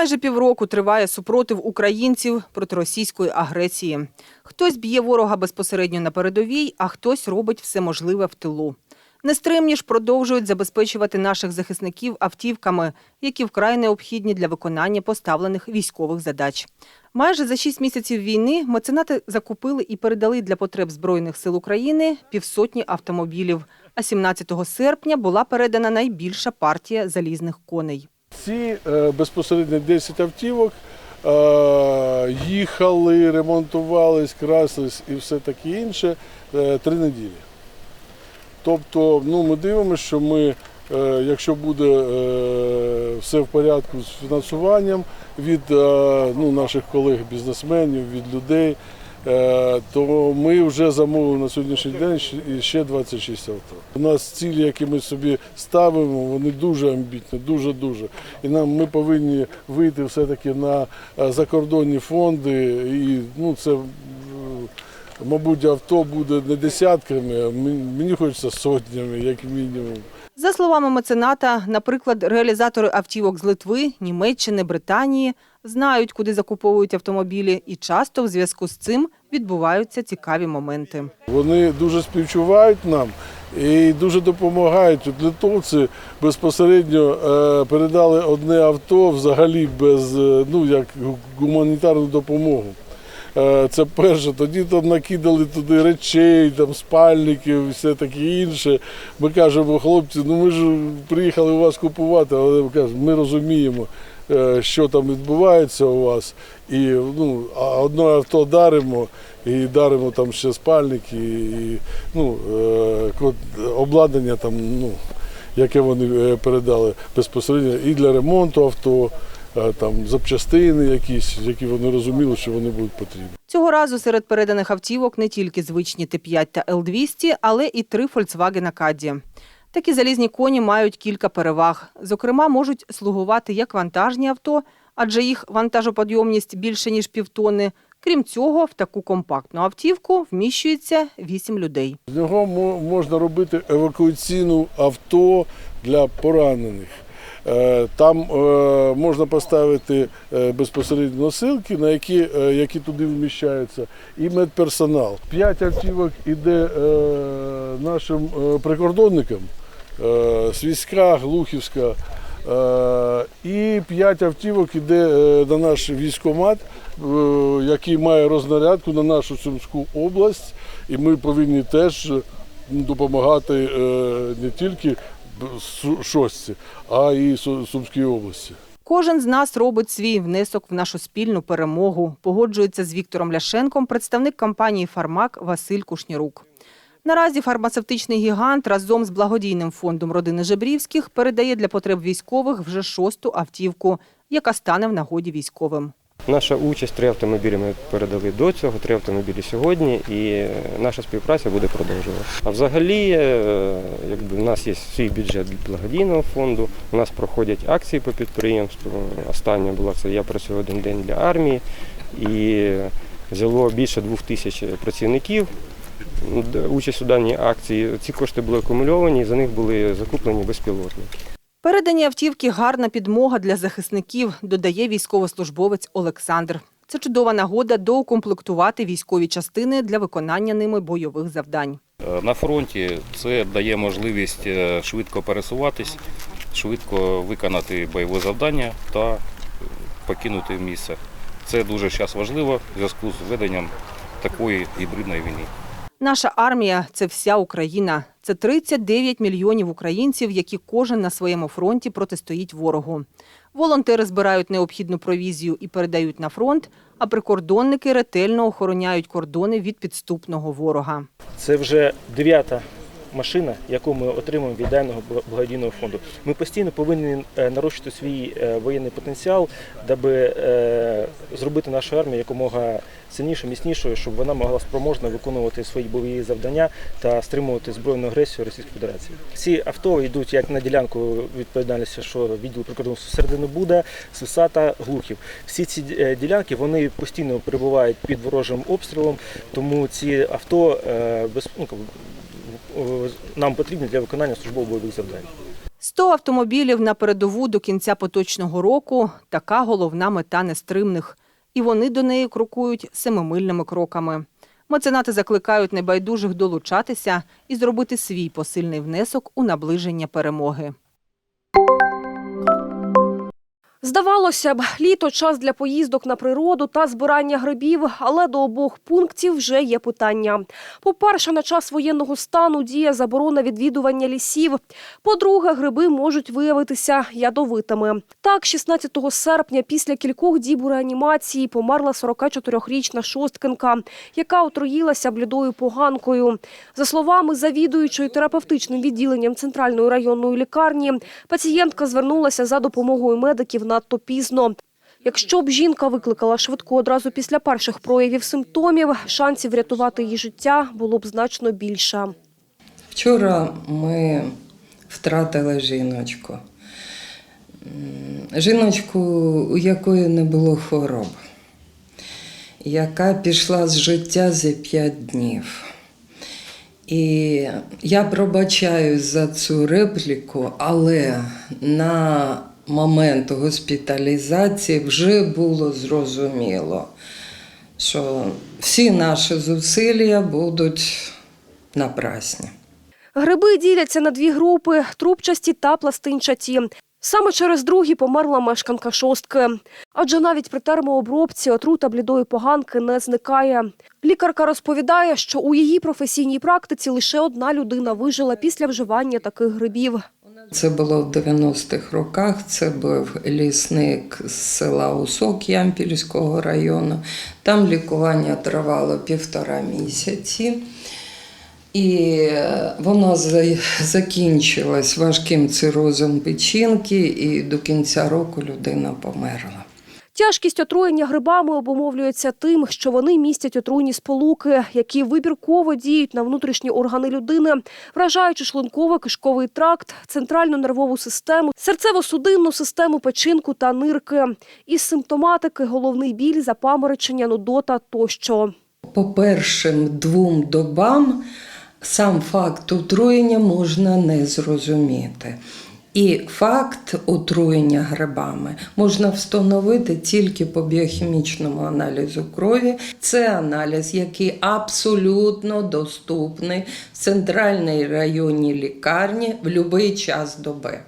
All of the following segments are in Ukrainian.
Майже півроку триває супротив українців проти російської агресії. Хтось б'є ворога безпосередньо на передовій, а хтось робить все можливе в тилу. Нестримні ж продовжують забезпечувати наших захисників автівками, які вкрай необхідні для виконання поставлених військових задач. Майже за шість місяців війни меценати закупили і передали для потреб Збройних сил України півсотні автомобілів. А 17 серпня була передана найбільша партія залізних коней. Ці е, безпосередньо 10 автівок е, їхали, ремонтувались, красились і все таке інше е, три неділі. Тобто, ну, ми дивимося, що ми, якщо буде все в порядку з фінансуванням від ну, наших колег-бізнесменів, від людей, то ми вже замовили на сьогоднішній день ще- ще 26 авто. У нас цілі, які ми собі ставимо, вони дуже амбітні, дуже-дуже. І нам ми повинні вийти все-таки на е, закордонні фонди. І ну, це, е, мабуть, авто буде не десятками, а мені хочеться сотнями, як мінімум. За словами мецената, наприклад, реалізатори автівок з Литви, Німеччини, Британії знають, куди закуповують автомобілі, і часто в зв'язку з цим відбуваються цікаві моменти. Вони дуже співчувають нам і дуже допомагають. От Литовці безпосередньо е, передали одне авто взагалі без е, ну як гуманітарну допомогу. Е, Це перше. Тоді там накидали туди речей, там спальників, все таке інше. Ми кажемо, хлопці, ну ми ж приїхали у вас купувати, але ми розуміємо, е, що там відбувається у вас. І ну, одне авто даримо, і даримо там ще спальники, і ну, е, обладнання там, ну, яке вони передали безпосередньо і для ремонту авто, там запчастини якісь, які вони розуміли, що вони будуть потрібні. Цього разу серед переданих автівок не тільки звичні Т5 та Л200, але і три Volkswagen Caddy. Такі залізні коні мають кілька переваг. Зокрема, можуть слугувати як вантажні авто, адже їх вантажоподйомність більше ніж півтони. Крім цього, в таку компактну автівку вміщується 8 людей. З нього можна робити евакуаційну авто для поранених. Е, Там е, можна поставити е, безпосередньо носилки, на які, які туди вміщаються, і медперсонал. П'ять автівок іде нашим прикордонникам Свіська, Глухівська. І п'ять автівок іде на наш військомат, який має рознарядку на нашу Сумську область, і ми повинні теж допомагати не тільки шостці, а і Су- Сумській області. Кожен з нас робить свій внесок в нашу спільну перемогу. Погоджується з Віктором Ляшенком представник компанії Фармак Василь Кушнірук. Наразі фармацевтичний гігант разом з благодійним фондом родини Жебрівських передає для потреб військових вже шосту автівку, яка стане в нагоді військовим. Наша участь три автомобілі ми передали до цього, три автомобілі сьогодні, і е, наша співпраця буде продовжуватися. А взагалі, е, якби в нас є свій бюджет благодійного фонду. У нас проходять акції по підприємству. Остання була це я працюю один день для армії і взяло більше двох тисяч працівників. Участь у даній акції. Ці кошти були акумульовані, за них були закуплені безпілотники. Передані автівки гарна підмога для захисників, додає військовослужбовець Олександр. Це чудова нагода доукомплектувати військові частини для виконання ними бойових завдань. Е, На фронті це дає можливість е, швидко пересуватись, швидко виконати бойове завдання та покинути місце. Це дуже зараз важливо в зв'язку з веденням такої гібридної війни. Наша армія це вся Україна. Це 39 мільйонів українців, які кожен на своєму фронті протистоїть ворогу. Волонтери збирають необхідну провізію і передають на фронт, а прикордонники ретельно охороняють кордони від підступного ворога. Це вже дев'ята машина, яку ми отримуємо від даного благодійного фонду. Ми постійно повинні е, нарощувати свій е, воєнний потенціал, даби е, зробити нашу армію якомога сильнішою, міцнішою, щоб вона могла спроможно виконувати свої бойові завдання та стримувати збройну агресію Російської Федерації. Ці авто йдуть як на ділянку відповідальності, що відділ прикордонства середини буде, Суса та Глухів. Всі ці ділянки вони постійно перебувають під ворожим обстрілом, тому ці авто без, ну, нам потрібні для виконання службово бойових завдань. 100 автомобілів на передову до кінця поточного року – така головна мета нестримних. І вони до неї крокують семимильними кроками. Меценати закликають небайдужих долучатися і зробити свій посильний внесок у наближення перемоги. Здавалося б, літо час для поїздок на природу та збирання грибів, але до обох пунктів вже є питання. По-перше, на час воєнного стану діє заборона відвідування лісів. По-друге, гриби можуть виявитися ядовитими. Так, 16 серпня після кількох діб у реанімації померла 44-річна шосткинка, яка отруїлася блідою поганкою. За словами завідуючої терапевтичним відділенням центральної районної лікарні, пацієнтка звернулася за допомогою медиків надто пізно. Якщо б жінка викликала швидку одразу після перших проявів симптомів, шансів врятувати її життя було б значно більше. Вчора ми втратили жіночку. Жіночку, у якої не було хвороб, яка пішла з життя за п'ять днів. І я пробачаю за цю репліку, але на момент госпіталізації вже було зрозуміло, що всі наші зусилля будуть напрасні. Гриби діляться на дві групи – трубчасті та пластинчаті. Саме через другі померла мешканка шостки. Адже навіть при термообробці отрута блідої поганки не зникає. Лікарка розповідає, що у її професійній практиці лише одна людина вижила після вживання таких грибів. Це було в 90-х роках. Це був лісник з села Усок Ямпільського району. Там лікування тривало півтора місяці. І е, воно закінчилось важким цирозом печінки, і до кінця року людина померла. Тяжкість отруєння грибами обумовлюється тим, що вони містять отруйні сполуки, які вибірково діють на внутрішні органи людини, вражаючи шлунково-кишковий тракт, центральну нервову систему, серцево-судинну систему печінку та нирки. Із симптоматики головний біль, запаморочення, нудота тощо. По першим двом добам сам факт отруєння можна не зрозуміти. І факт отруєння грибами можна встановити тільки по біохімічному аналізу крові. Це аналіз, який абсолютно доступний в центральній районній лікарні в будь-який час доби.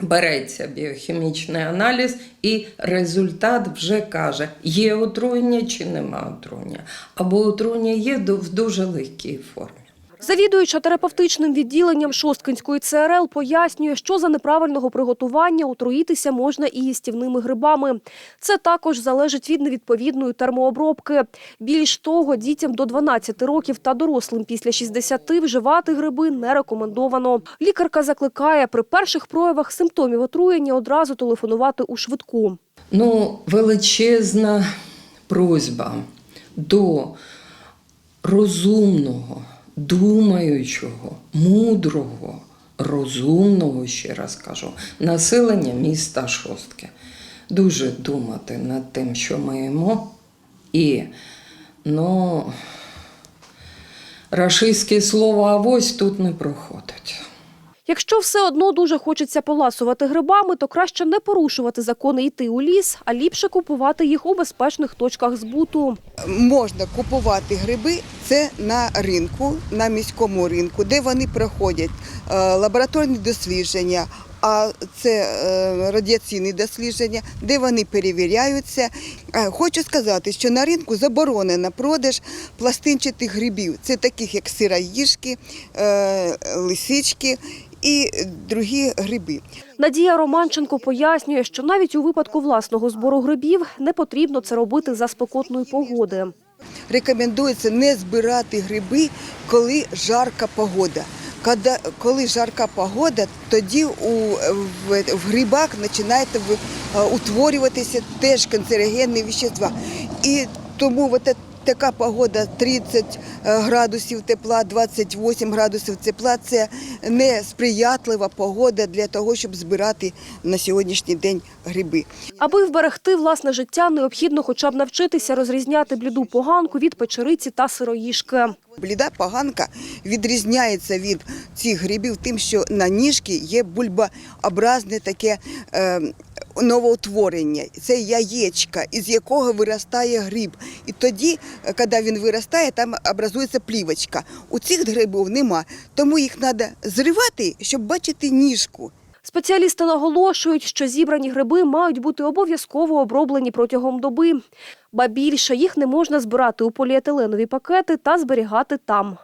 Береться біохімічний аналіз, і результат вже каже, є отруєння чи нема отруєння. Або отруєння є в дуже легкій формі. Завідуюча терапевтичним відділенням Шосткинської ЦРЛ пояснює, що за неправильного приготування отруїтися можна і їстівними грибами. Це також залежить від невідповідної термообробки. Більш того, дітям до 12 років та дорослим після 60 вживати гриби не рекомендовано. Лікарка закликає при перших проявах симптомів отруєння одразу телефонувати у швидку. Ну, величезна просьба до розумного, думаючого, мудрого, розумного, ще раз кажу, населення міста Шостки. Дуже думати над тим, що ми їмо. І, ну, рашистське слово авось тут не проходить. Якщо все одно дуже хочеться поласувати грибами, то краще не порушувати закони йти у ліс, а ліпше купувати їх у безпечних точках збуту. можна купувати гриби це на ринку, на міському ринку, де вони проходять е, лабораторні дослідження, а це е, радіаційні дослідження, де вони перевіряються. Е, Хочу сказати, що на ринку заборонено продаж пластинчатих грибів. Це таких як сироїжки, е, лисички і другі гриби. Надія Романченко пояснює, що навіть у випадку власного збору грибів не потрібно це робити за спекотної погоди. Рекомендується не збирати гриби, коли жарка погода. Коли, жарка погода, тоді у, в, в грибах починають е, утворюватися теж канцерогенні вещества. І тому от така погода 30 градусів тепла, 28 градусів тепла це не сприятлива погода для того, щоб збирати на сьогоднішній день гриби. Аби вберегти власне життя, необхідно хоча б навчитися розрізняти бліду поганку від печериці та сироїшки. Бліда поганка відрізняється від цих грибів тим, що на ніжки є бульбообразне таке е, новоутворення. Це яєчка, із якого виростає гриб. І тоді, е, коли він виростає, там образується плівочка. У цих грибів нема, тому їх треба зривати, щоб бачити ніжку. Спеціалісти наголошують, що зібрані гриби мають бути обов'язково оброблені протягом доби. Ба більше їх не можна збирати у поліетиленові пакети та зберігати там.